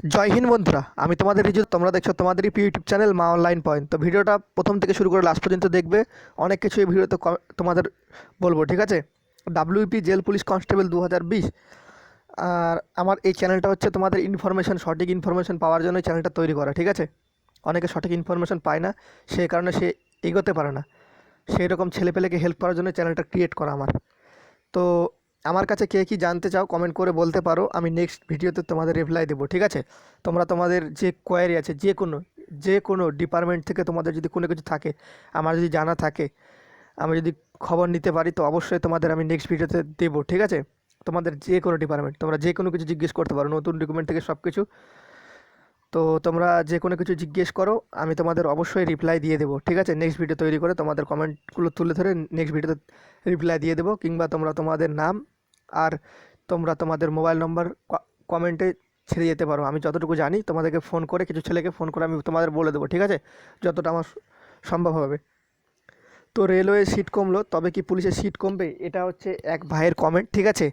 জয় হিন্দ বন্ধুরা, আমি তোমাদের রিজু, তোমরা দেখছ তোমাদেরই YouTube channel Maa online point. তো ভিডিওটা প্রথম থেকে শুরু করে লাস্ট পর্যন্ত দেখবে, অনেক কিছু এই ভিডিওতে তোমাদের বলব, ঠিক আছে? ডাব্লিউপি জেল পুলিশ কনস্টেবল দু হাজার বিশ। আর আমার এই চ্যানেলটা হচ্ছে তোমাদের ইনফরমেশন সঠিক ইনফরমেশন পাওয়ার জন্য চ্যানেলটা তৈরি করা, ঠিক আছে? অনেকে সঠিক ইনফরমেশন পায় না সেই কারণে সে এগোতে পারে না। সেই রকম ছেলেপেলেকে হেল্প করার জন্য চ্যানেলটা ক্রিয়েট করা আমার। তো আমার কাছে কে কী জানতে চাও কমেন্ট করে বলতে পারো। আমি নেক্সট ভিডিওতে তোমাদের রিপ্লাই দেবো, ঠিক আছে? তোমরা তোমাদের যে কোয়ারি আছে, যে কোনো যে কোনো ডিপার্টমেন্ট থেকে তোমাদের যদি কোনো কিছু থাকে, আমার যদি জানা থাকে, আমি যদি খবর নিতে পারি, তো অবশ্যই তোমাদের আমি নেক্সট ভিডিওতে দেবো, ঠিক আছে? তোমাদের যে কোনো ডিপার্টমেন্ট তোমরা যে কোনো কিছু জিজ্ঞেস করতে পারো, নতুন ডকুমেন্ট থেকে সব কিছু তো তোমরা যে কোনো কিছু জিজ্ঞেস করো, আমি তোমাদের অবশ্যই রিপ্লাই দিয়ে দেবো, ঠিক আছে? নেক্সট ভিডিও তৈরি করে তোমাদের কমেন্টগুলো তুলে ধরে নেক্সট ভিডিওতে রিপ্লাই দিয়ে দেবো, কিংবা তোমরা তোমাদের নাম আর তোমরা তোমাদের মোবাইল নম্বর কমেন্টে ছেড়ে যেতে পারো। আমি যতটুকু জানি, তোমাদেরকে ফোন করে, কিছু ছেলেকে ফোন করে আমি তোমাদের বলে দেবো, ঠিক আছে? যতটা আমার সম্ভব হবে। তো রেলওয়ে সিট কমলো, তবে কি পুলিশের সিট কমবে? এটা হচ্ছে এক ভাইয়ের কমেন্ট ঠিক আছে?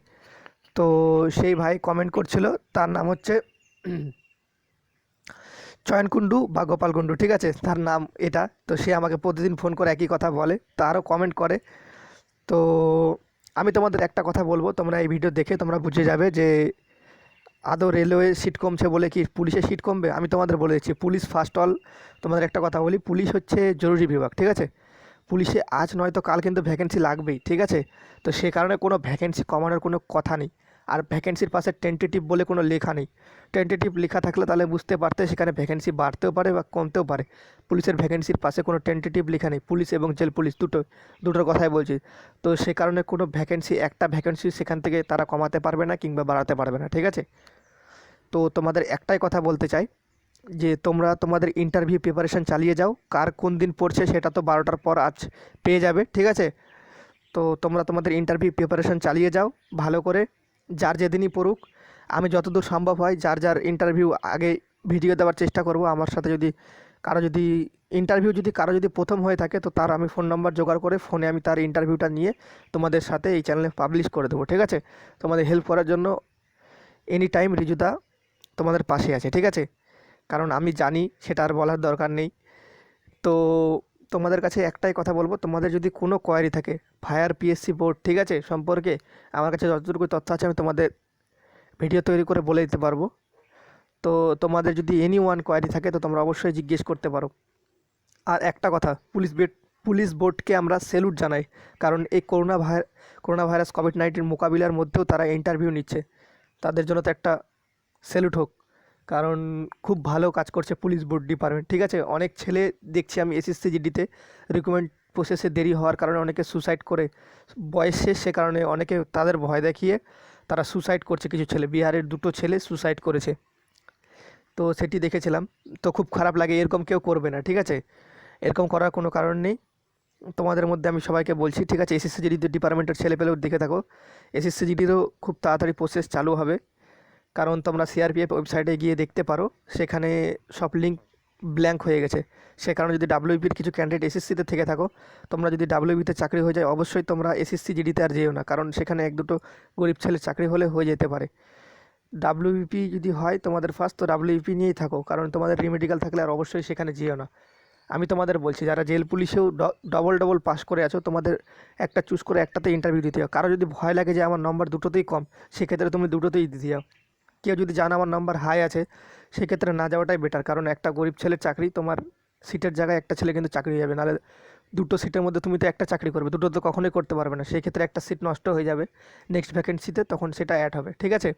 তো সেই ভাই কমেন্ট করছিল, তার নাম হচ্ছে চয়ন কুণ্ডু বা গোপাল কুণ্ডু ঠিক আছে? তার নাম এটা। তো সে আমাকে প্রতিদিন ফোন করে একই কথা বলে তারও কমেন্ট করে। তো আমি তোমাদের একটা কথা বলব, তোমরা এই ভিডিও দেখে তোমরা বুঝে যাবে যে আদৌ রেলওয়ে সিট কমছে বলে কি পুলিশের সিট কমবে? আমি তোমাদের বলে দিচ্ছি, পুলিশ ফার্স্ট অল তোমাদের একটা কথা বলি, পুলিশ হচ্ছে জরুরি বিভাগ, ঠিক আছে? পুলিশে আজ নয়তো কাল কিন্তু ভ্যাকেন্সি লাগবেই, ঠিক আছে? তো সে কারণে কোনো ভ্যাকেন্সি কমানোর কোনো কথা নেই। আর ভ্যাকেন্সির পাশে টেন্টেটিভ বলে কোনো লেখা নেই। টেন্টেটিভ লেখা থাকলে তাহলে বুঝতে পারতে সেখানে ভ্যাকেন্সি বাড়তেও পারে বা কমতেও পারে। পুলিশের ভ্যাকেন্সির পাশে কোনো টেন্টেটিভ লেখা নেই। পুলিশ এবং জেল পুলিশ দুটো, দুটোর কথাই বলছি। তো সে কারণে কোনো ভ্যাকেন্সি একটা ভ্যাকেন্সি সেখান থেকে তারা কমাতে পারবে না কিংবা বাড়াতে পারবে না, ঠিক আছে? তো তোমাদের একটাই কথা বলতে চাই, যে তোমরা তোমাদের ইন্টারভিউ প্রিপারেশন চালিয়ে যাও। কার কোন দিন পড়ছে সেটা তো বারোটার পর আজ পেয়ে যাবে, ঠিক আছে? তো তোমরা তোমাদের ইন্টারভিউ প্রিপারেশন চালিয়ে যাও ভালো করে। যার যেদিনই পড়ুক, আমি যতদূর সম্ভব হয় যার যার ইন্টারভিউ আগে ভিডিও দেওয়ার চেষ্টা করব। আমার সাথে যদি কারও যদি ইন্টারভিউ যদি কারও যদি প্রথম হয়ে থাকে, তো তার আমি ফোন নাম্বার জোগাড় করে ফোনে আমি তার ইন্টারভিউটা নিয়ে তোমাদের সাথে এই চ্যানেলে পাবলিশ করে দেবো, ঠিক আছে? তোমাদের হেল্প করার জন্য এনি টাইম রিজুদা তোমাদের পাশে আছে, ঠিক আছে? কারণ আমি জানি সেটা আর বলার দরকার নেই। তো তোমাদের কাছে একটাই কথা বলব, তোমাদের যদি কোনো কোয়ারি থাকে ফায়ার পিএসসি বোর্ড ঠিক আছে? সম্পর্কে আমার কাছে যতটুকু তথ্য আছে আমি তোমাদের ভিডিও তৈরি করে বলে দিতে পারব। তো তোমাদের যদি এনি ওয়ান কোয়ারি থাকে, তো তোমরা অবশ্যই জিজ্ঞেস করতে পারো। আর একটা কথা পুলিশ বেড পুলিশ বোর্ডকে আমরা স্যালুট জানাই, কারণ এই করোনা ভাই করোনা ভাইরাস কোভিড নাইন্টিন মোকাবিলার মধ্যেও তারা ইন্টারভিউ নিচ্ছে। তাদের জন্য তো একটা স্যালুট হোক। কারণ খুব ভালো কাজ করছে পুলিশ বোর্ড ডিপার্টমেন্ট। ঠিক আছে, অনেক ছেলে দেখছি আমি এসএসসি জিডিতে রিকমেন্ড প্রসেসে দেরি হওয়ার কারণে অনেকে সুসাইড করে। বয়স শেষ সে কারণে অনেকে তাদের ভয় দেখিয়ে তারা সুসাইড করছে কিছু ছেলে। বিহারের দুটো ছেলে সুসাইড করেছে। তো সেটি দেখেছিলাম। তো খুব খারাপ লাগে, এরকম কেউ করবে না, ঠিক আছে? এরকম করার কোনো কারণ নেই। তোমাদের মধ্যে আমি সবাইকে বলছি, ঠিক আছে? এসএসসি জিডি ডিপার্টমেন্টের ছেলেপেলেও দেখে থাকো। এসএসসি জিডিরও খুব তাড়াতাড়ি প্রসেস চালু হবে। কারণ তোমরা সিআরপিএফ ওয়েবসাইটে গিয়ে দেখতে পারো, সেখানে সব লিঙ্ক ব্ল্যাঙ্ক হয়ে গেছে। সে কারণে যদি ডাব্লিউবির কিছু ক্যান্ডিডেট এসএসসিতে থেকে থাকো, তোমরা যদি ডাব্লিউবিতে চাকরি হয়ে যায়, অবশ্যই তোমরা এসএসসি জিডিতে আর যেও না, কারণ সেখানে এক দুটো গরিব ছেলে চাকরি হলে হয়ে যেতে পারে। ডাব্লিউবিপি যদি হয়, তোমাদের ফার্স্ট তো ডাব্লিউপি নিয়েই থাকো, কারণ তোমাদের রিমেডিক্যাল থাকলে আর অবশ্যই সেখানে যেও না। আমি তোমাদের বলছি, যারা জেল পুলিশেও ডবল ডবল পাস করে আছো, তোমাদের একটা চুজ করে একটাতে ইন্টারভিউ দিতে হবে। কারও যদি ভয় লাগে যে আমার নম্বর দুটোতেই কম, সেক্ষেত্রে তুমি দুটোতেই দিতে যাও। কেউ যদি জানো আমার নাম্বার হাই আছে, সেক্ষেত্রে না যাওয়াটাই বেটার কারণ একটা গরিব ছেলের চাকরি, তোমার সিটের জায়গায় একটা ছেলে কিন্তু চাকরি হয়ে যাবে। নাহলে দুটো সিটের মধ্যে তুমি তো একটা চাকরি করবে, দুটো তো কখনোই করতে পারবে না। সেই ক্ষেত্রে একটা সিট নষ্ট হয়ে যাবে নেক্সট ভ্যাকেন্সিতে তখন সেটা অ্যাড হবে, ঠিক আছে?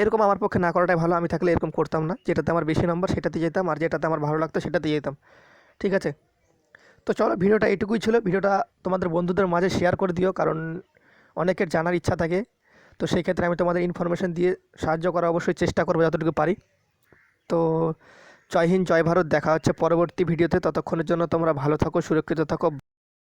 এরকম আমার পক্ষে না করাটাই ভালো, আমি থাকলে এরকম করতাম না। যেটাতে আমার বেশি নম্বর সেটাতে যেতাম, আর যেটাতে আমার ভালো লাগতো সেটাতে যেতাম, ঠিক আছে? তো চলো, ভিডিওটা এটুকুই ছিল। ভিডিওটা তোমাদের বন্ধুদের মাঝে শেয়ার করে দিও, কারণ অনেকের জানার ইচ্ছা থাকে। তো সেই ক্ষেত্রে আমি তোমাদের ইনফরমেশান দিয়ে সাহায্য করার অবশ্যই চেষ্টা করব যতটুকু পারি। তো জয় হিন্দ, জয় ভারত, দেখা হচ্ছে পরবর্তী ভিডিওতে ততক্ষণের জন্য তোমরা ভালো থাকো, সুরক্ষিত থাকো।